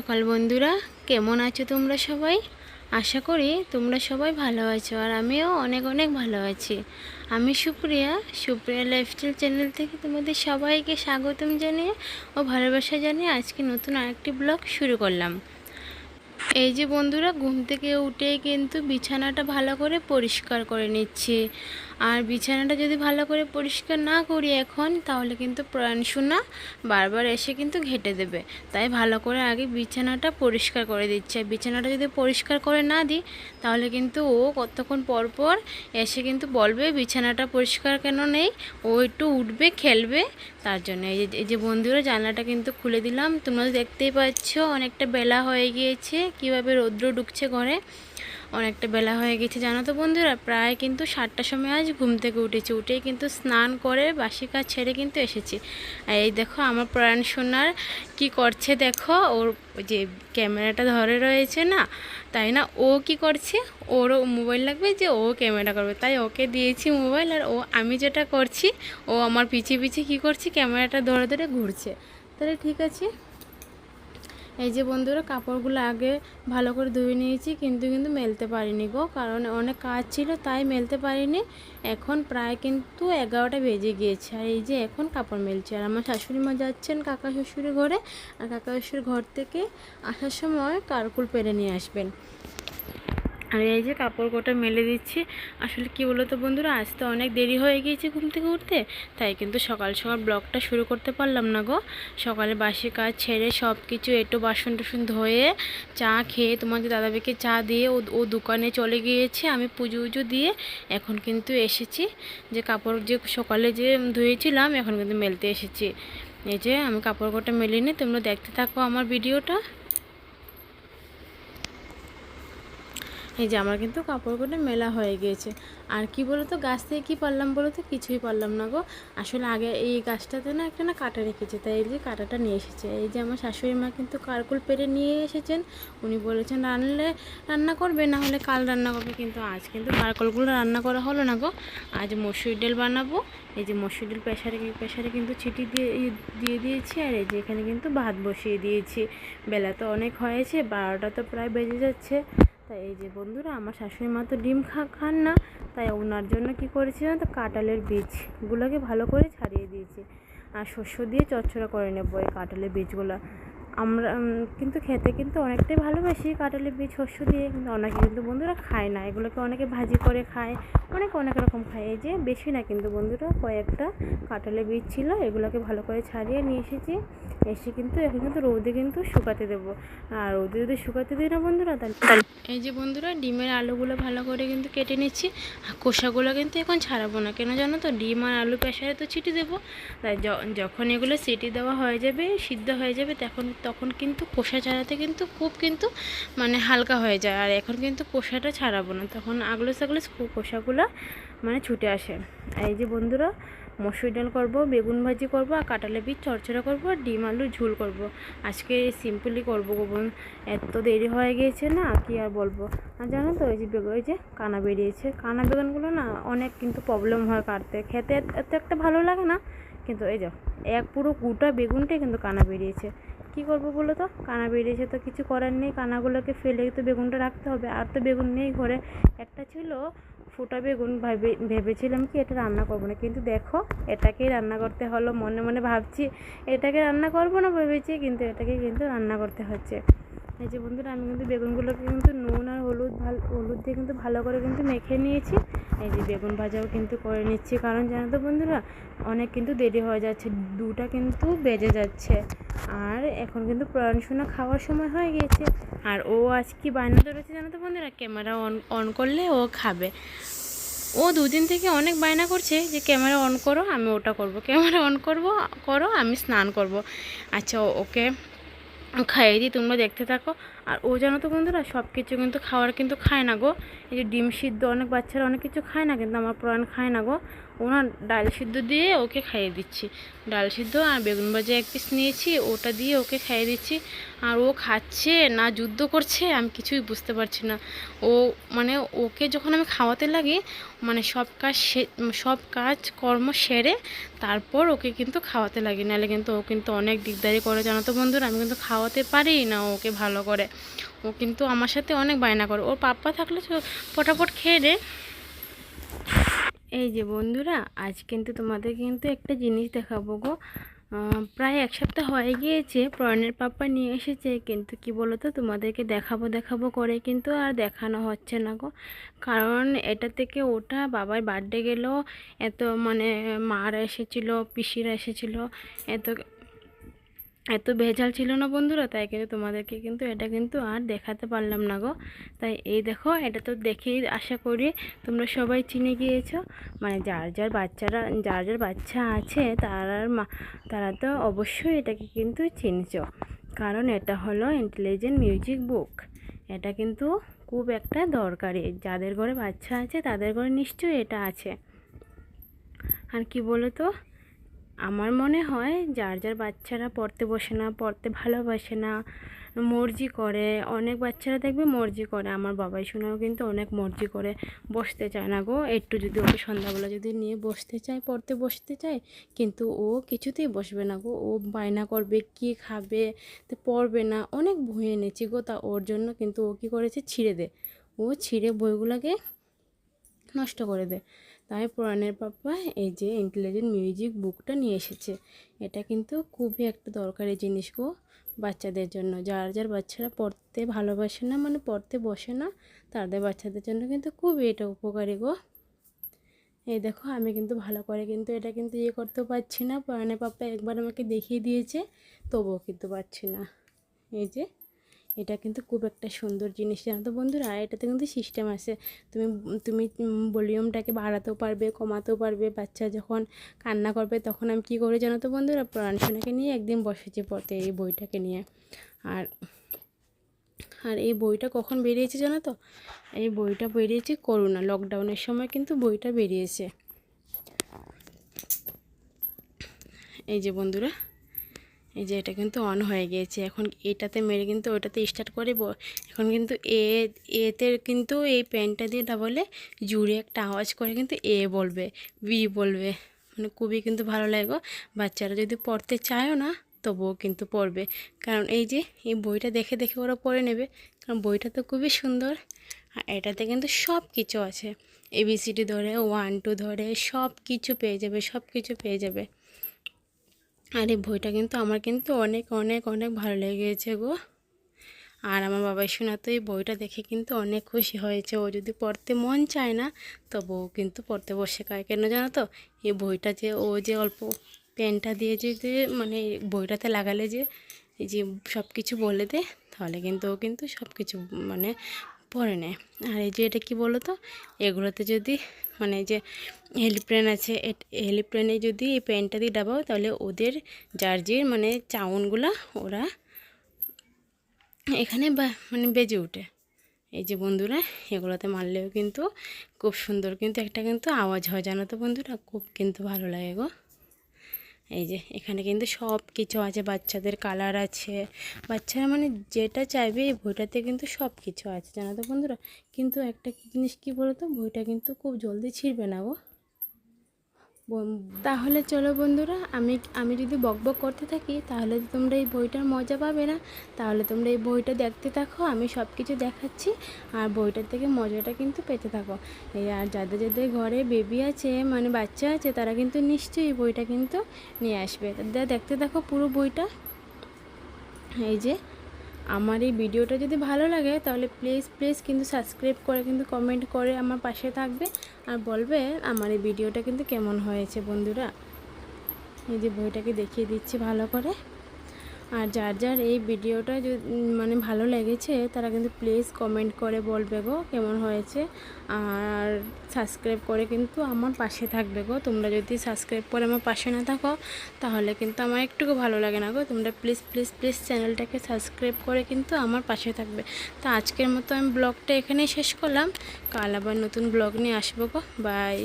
সকাল বন্ধুরা, কেমন আছো তোমরা সবাই? আশা করি তোমরা সবাই ভালো আছো আর আমিও অনেক অনেক ভালো আছি। আমি সুপ্রিয়া সুপ্রিয়া লাইফস্টাইল চ্যানেল থেকে তোমাদের সবাইকে স্বাগতম জানিয়ে ও ভালোবাসা জানিয়ে আজকে নতুন আরেকটি ব্লগ শুরু করলাম। এই যে বন্ধুরা, ঘুম থেকে উঠে কিন্তু বিছানাটা ভালো করে পরিষ্কার করে নিচ্ছি। আর বিছানাটা যদি ভালো করে পরিষ্কার না করি এখন, তাহলে কিন্তু প্রাণশোনা বারবার এসে কিন্তু ঘেটে দেবে। তাই ভালো করে আগে বিছানাটা পরিষ্কার করে দিচ্ছে। বিছানাটা যদি পরিষ্কার করে না দিই, তাহলে কিন্তু ও কতক্ষণ পর পর এসে কিন্তু বলবে, বিছানাটা পরিষ্কার কেন নেই? ও একটু উঠবে, খেলবে। তার জন্য এই যে এই যে বন্ধুরা, জানলাটা কিন্তু খুলে দিলাম। তোমরা দেখতেই পাচ্ছ, অনেকটা বেলা হয়ে গিয়েছে। কীভাবে রৌদ্র ঢুকছে ঘরে। অনেকটা বেলা হয়ে গেছে, জানো তো বন্ধুরা? প্রায় কিন্তু সাতটার সময় আজ ঘুম থেকে উঠেছি। উঠেই কিন্তু স্নান করে বাসি কাজ ছেড়ে কিন্তু এসেছি। আর এই দেখো আমার প্রাণ সোনার কি করছে দেখো? ওর যে ক্যামেরাটা ধরে রয়েছে না? তাই না? ও কি করছে? ওরও মোবাইল লাগবে যে ও ক্যামেরা করবে। তাই ওকে দিয়েছি মোবাইল আর ও, আমি যেটা করছি, ও আমার পিছিয়ে পিছিয়ে কী করছে? ক্যামেরাটা ধরে ধরে ঘুরছে। তাহলে ঠিক আছে। এই যে বন্ধুরা, কাপড়গুলো আগে ভালো করে ধুয়ে নিয়েছি, কিন্তু কিন্তু মেলতে পারিনি গো, কারণ অনেক কাজ ছিল, তাই মেলতে পারিনি। এখন প্রায় কিন্তু এগারোটা বেজে গিয়েছে, আর এই যে এখন কাপড় মেলছে। আর আমার শাশুড়ি মা যাচ্ছেন কাকা শ্বশুরের ঘরে, আর কাকা শ্বশুর ঘর থেকে আসার সময় কারকুল পেরে নিয়ে আসবেন। আর এই যে কাপড় কোটা মেলে দিচ্ছি। আসলে কি বলো তো বন্ধুরা, আজ তো অনেক দেরি হয়ে গিয়েছে ঘুম থেকে উঠতে, তাই কিন্তু সকাল সকাল ব্লগটা শুরু করতে পারলাম না গো। সকালে বাসি কাজ ছেড়ে সব কিছু একটু বাসন টুসন ধুয়ে চা খেয়ে তোমাদের দাদাবাইকে চা দিয়ে ও দোকানে চলে গিয়েছে। আমি পুজো উজো দিয়ে এখন কিন্তু এসেছি। যে কাপড় যে সকালে যে ধুয়েছিলাম, এখন কিন্তু মেলতে এসেছি। এই যে আমি কাপড় কোটা মেলিনি তোমরা দেখতে থাকো আমার ভিডিওটা। এই যে আমার কিন্তু কাপড়গুলো মেলা হয়ে গিয়েছে। আর কি বলো তো গাছ থেকে কী পারলাম বলো তো কিছুই পারলাম না গো। আসলে আগে এই গাছটাতে না একটা না কাটা রেখেছে, তাই এই যে কাটাটা নিয়ে এসেছে। এই যে আমার শাশুড়ি মা কিন্তু কারকুল পেরে নিয়ে এসেছেন। উনি বলেছেন রান্নালে রান্না করবে, না হলে কাল রান্না করবে। কিন্তু আজ কিন্তু কারকুলগুলো রান্না করা হলো না গো। আজ মসুর ডাল বানাবো। এই যে মসুর ডাল প্রেশারে প্রেশারে কিন্তু ছিটি দিয়ে দিয়ে দিয়েছি। আর এই যে এখানে কিন্তু ভাত বসিয়ে দিয়েছি। বেলা তো অনেক হয়েছে, বারোটা তো প্রায় বেজে যাচ্ছে। তাই এই যে বন্ধুরা, আমার শাশুড়ি মা তো ডিম খা, খান না, তাই ওনার জন্য কি করেছি তো কাঁটালের বীজগুলোকে ভালো করে ছাড়িয়ে দিয়েছি। আর শস্য দিয়ে চচ্চড়া করে নেব এই কাঁটালের বীজগুলো। আমরা কিন্তু খেতে কিন্তু অনেকটাই ভালোবাসি কাঁটালের বীজ, শস্য দিয়ে, কিন্তু অনেকে কিন্তু বন্ধুরা খায় না। এগুলোকে অনেকে ভাজি করে খায় অনেক অনেক রকম খায়। এই যে বেশি না কিন্তু বন্ধুরা, কয়েকটা কাঁঠালের বীজ ছিল, এগুলোকে ভালো করে ছাড়িয়ে নিয়ে এসেছি। এসে কিন্তু এখন কিন্তু রোদে কিন্তু শুকাতে দেবো। আর রোদে যদি শুকাতে দিই না বন্ধুরা, তাহলে এই যে বন্ধুরা, ডিমের আলুগুলো ভালো করে কিন্তু কেটে নিচ্ছি। আর খোসাগুলো কিন্তু এখন ছাড়াবো না। কেন জানো তো, ডিম আর আলু প্রেশারে তো ছিটি দেবো। তাই যখন এগুলো সিটি দেওয়া হয়ে যাবে, সিদ্ধ হয়ে যাবে, তখন তখন কিন্তু খোসা ছাড়াতে কিন্তু খুব কিন্তু মানে হালকা হয়ে যায়। আর এখন কিন্তু খোসাটা ছাড়াবো না। তখন আগলো সাগলো খোসাগুলো মানে ছুটে আসে। আর এই যে বন্ধুরা, মসুর ডাল করব, বেগুন ভাজি করব, আর কাঁটালে বীজ চড়চড়া করব, আর ডিম আলু ঝুল করব। আজকে সিম্পলি করব গো বোন এত দেরি হয়ে গিয়েছে না, কি আর বলব? আর জানো তো, ওই যে বেগুন ওই যে কানা বেরিয়েছে। কানা বেগুনগুলো না অনেক কিন্তু প্রবলেম হয় কাটতে। খেতে এত- এত একটা ভালো লাগে না, কিন্তু এই যাও এক পুরো গোটা বেগুনটাই কিন্তু কানা বেরিয়েছে। কি করব বলো তো? কানা বেরিয়েছে তো কিছু করার নেই, কানাগুলোকে ফেলে তো বেগুনটা রাখতে হবে। আর তো বেগুন নেই ঘরে। একটা ছিল ফুটা বেগুন ভেবে, ভেবেছিলাম কি এটা রান্না করব না। কিন্তু দেখো, এটাকেই রান্না করতে হলো। মনে মনে ভাবছি, এটাকে রান্না করব না ভেবেছি, কিন্তু এটাকে কিন্তু রান্না করতে হচ্ছে। এই যে বন্ধুরা, আমি কিন্তু বেগুনগুলোকে কিন্তু নুন আর হলুদ ভালো, হলুদ দিয়ে কিন্তু ভালো করে কিন্তু মেখে নিয়েছি। এই যে বেগুন ভাজাও কিন্তু করে নিচ্ছি, কারণ জানো তো বন্ধুরা, অনেক কিন্তু দেরি হয়ে যাচ্ছে, দুটা কিন্তু বেজে যাচ্ছে। আর এখন কিন্তু পড়াশোনা খাওয়ার সময় হয়ে গিয়েছে। আর ও আজ কি বায়না ধরেছে জানো তো বন্ধুরা? ক্যামেরা অন অন করলে ও খাবে। ও দুদিন থেকে অনেক বায়না করছে যে, ক্যামেরা অন করো, আমি ওটা করব। ক্যামেরা অন করব, করো, আমি স্নান করব। আচ্ছা ওকে খাইয়ে দিই, তোমরা দেখতে থাকো। আর ও জানো তো বন্ধুরা সব কিছু কিন্তু খাওয়ার কিন্তু খায় না গো। এই যে ডিম সিদ্ধ, অনেক বাচ্চারা অনেক কিছু খায় না, কিন্তু আমার প্রাণ খায় না গো। ওনার ডাল সিদ্ধ দিয়ে ওকে খাইয়ে দিচ্ছি। ডাল সিদ্ধ আর বেগুন ভাজা এক পিস নিয়েছি, ওটা দিয়ে ওকে খাইয়ে দিচ্ছি। আর ও খাচ্ছে না যুদ্ধ করছে, আমি কিছুই বুঝতে পারছি না। ও মানে ওকে যখন আমি খাওয়াতে লাগি মানে সব কাজ সব কাজ কর্ম সেরে তারপর ওকে কিন্তু খাওয়াতে লাগি। নাহলে কিন্তু ও কিন্তু অনেক দিকদারি করে, জানো তো বন্ধুরা, আমি কিন্তু খাওয়াতে পারি না ওকে ভালো করে। ও কিন্তু আমার সাথে অনেক বায়না করে। ওর পাপ্পা থাকলে পটাপট খেয়ে দে এই যে বন্ধুরা, আজ কিন্তু তোমাদের কিন্তু একটা জিনিস দেখাবো গো। প্রায় এক সপ্তাহ হয়ে গিয়েছে প্রয়ণের পাপ্পা নিয়ে এসেছে, কিন্তু কি বলো তো তোমাদেরকে দেখাবো দেখাবো করে কিন্তু আর দেখানো হচ্ছে না গো। কারণ এটা থেকে ওটা বাবার বার্থডে গেল, এত মানে মার এসেছিল, পিসিরা এসেছিল, এত এত ভেজাল ছিল না বন্ধুরা, তাই কিন্তু তোমাদেরকে কিন্তু এটা কিন্তু আর দেখাতে পারলাম না গো। তাই এই দেখো, এটা তো দেখেই আশা করি তোমরা সবাই চিনে গিয়েছো। মানে যার যার বাচ্চারা, যার যার বাচ্চা আছে তারার মা, তারা তো অবশ্যই এটাকে কিন্তু চিনছ। কারণ এটা হলো ইন্টেলিজেন্ট মিউজিক বুক এটা কিন্তু খুব একটা দরকারি। যাদের ঘরে বাচ্চা আছে, তাদের ঘরে নিশ্চয়ই এটা আছে। আর কি বলো তো আমার মনে হয় যার যার বাচ্চারা পড়তে বসে না, পড়তে ভালোবাসে না, মর্জি করে, অনেক বাচ্চারা দেখবে মর্জি করে। আমার বাবাই শোনাও কিন্তু অনেক মর্জি করে বসতে চায় না গো। একটু যদি ওকে সন্ধ্যাবেলা যদি নিয়ে বসতে চায়, পড়তে বসতে চায়, কিন্তু ও কিছুতেই বসবে না গো। ও বায়না করবে, কি খাবে, তো পড়বে না, অনেক ভুঁয়ে এনেছি গো। তা ওর জন্য কিন্তু ও কী করেছে? ছিঁড়ে দে। ও ছিঁড়ে বইগুলোকে নষ্ট করে দেয় তাই পুরাণের পাপা এই যে ইন্টেলিজেন্ট মিউজিক বুকটা নিয়ে এসেছে। এটা কিন্তু খুবই একটা দরকারি জিনিস গো বাচ্চাদের জন্য। যার যার বাচ্চারা পড়তে ভালোবাসে না মানে পড়তে বসে না, তাদের বাচ্চাদের জন্য কিন্তু খুবই এটা উপকারী গো। এই দেখো, আমি কিন্তু ভালো করে কিন্তু এটা কিন্তু ইয়ে করতেও পারছি না। পুরাণের পাপা একবার আমাকে দেখিয়ে দিয়েছে, তবুও কিন্তু পারছি না। এই যে এটা কিন্তু খুব একটা সুন্দর জিনিস জানো তো বন্ধুরা। এটাতে কিন্তু সিস্টেম আছে। তুমি তুমি ভলিউমটাকে বাড়াতেও পারবে, কমাতেও পারবে। বাচ্চা যখন কান্না করবে তখন আমি কী করে জানো তো বন্ধুরা? প্রাণসোনাকে নিয়ে একদিন বসেছি পথে এই বইটাকে নিয়ে। আর আর এই বইটা কখন বেরিয়েছে জানো তো? এই বইটা বেরিয়েছে করোনা লকডাউনের সময় কিন্তু বইটা বেরিয়েছে। এই যে বন্ধুরা। এই যে এটা কিন্তু অন হয়ে গিয়েছে। এখন এটাতে মেরে কিন্তু ওটাতে স্টার্ট করে এখন কিন্তু এ, এতে কিন্তু এই পেনটা দিয়ে ডাবলে জুড়ে একটা আওয়াজ করে কিন্তু এ বলবে বি বলবে। মানে খুবই কিন্তু ভালো লাগে গো। বাচ্চারা যদি পড়তে চায়ও না, তবুও কিন্তু পড়বে। কারণ এই যে, এই বইটা দেখে দেখে ওরা পড়ে নেবে। কারণ বইটা তো খুবই সুন্দর। আর এটাতে কিন্তু সব কিছু আছে এবিসিডি ধরে ওয়ান টু ধরে সব কিছু পেয়ে যাবে সব কিছু পেয়ে যাবে। আর এই বইটা কিন্তু আমার কিন্তু অনেক অনেক অনেক ভালো লেগেছে গো। আর আমার বাবাই শোনা তো এই বইটা দেখে কিন্তু অনেক খুশি হয়েছে। ও যদি পড়তে মন চায় না তবুও কিন্তু পড়তে বসে খায়। কেন জানো তো, এই বইটা যে, ও যে অল্প পেনটা দিয়ে যে মানে বইটাতে লাগালে যে, এই যে সব কিছু বলে দে, তাহলে কিন্তু ও কিন্তু সব কিছু মানে পড়ে নেয়। আর এই যে এটা কি বলো তো এগুলোতে যদি মানে যে হেলিপ্রেন আছে হেলিপ্রেনে যদি এই প্যান্টটা দিয়ে ডাবাও তাহলে ওদের জার্জির মানে চাউনগুলা, ওরা এখানে বা মানে বেজে ওঠে। এই যে বন্ধুরা, এগুলোতে মারলেও কিন্তু খুব সুন্দর কিন্তু একটা কিন্তু আওয়াজ হয়, জানো তো বন্ধুরা? খুব কিন্তু ভালো লাগে গো। এই যে, এখানে কিন্তু সব কিছু আছে, বাচ্চাদের কালার আছে। বাচ্চারা মানে যেটা চাইবে এই বইটাতে কিন্তু সব কিছু আছে, জানো তো বন্ধুরা? কিন্তু একটা জিনিস কী বলো তো বইটা কিন্তু খুব জলদি ছিঁড়বে না গো। তাহলে চলো বন্ধুরা, আমি আমি যদি বকবক করতে থাকি, তাহলে তোমরা এই বইটার মজা পাবে না। তাহলে তোমরা এই বইটা দেখতে থাকো, আমি সব কিছু দেখাচ্ছি, আর বইটার থেকে মজাটা কিন্তু পেতে থাকো। এই আর যাদের যাদের ঘরে বেবি আছে মানে বাচ্চা আছে, তারা কিন্তু নিশ্চয়ই বইটা কিন্তু নিয়ে আসবে। দেখতে থাকো পুরো বইটা। এই যে আমার এই ভিডিওটা যদি ভালো লাগে, তাহলে প্লিজ প্লিজ কিন্তু সাবস্ক্রাইব করে কিন্তু কমেন্ট করে আমার পাশে থাকবে। আর বলবে আমার এই ভিডিওটা কিন্তু কেমন হয়েছে বন্ধুরা। এই যে বইটাকে দেখিয়ে দিচ্ছি ভালো করে। আর যার যার এই ভিডিওটা মানে ভালো লেগেছে, তারা কিন্তু প্লিজ কমেন্ট করে বলবে গো কেমন হয়েছে। আর সাবস্ক্রাইব করে কিন্তু আমার পাশে থাকবে গো। তোমরা যদি সাবস্ক্রাইব করে আমার পাশে না থাকো, তাহলে কিন্তু আমার একটুকু ভালো লাগে না গো। তোমরা প্লিজ প্লিজ প্লিজ চ্যানেলটাকে সাবস্ক্রাইব করে কিন্তু আমার পাশে থাকবে। তো আজকের মতো আমি ব্লগটা এখানেই শেষ করলাম। কাল আবার নতুন ব্লগ নিয়ে আসব গো। বাই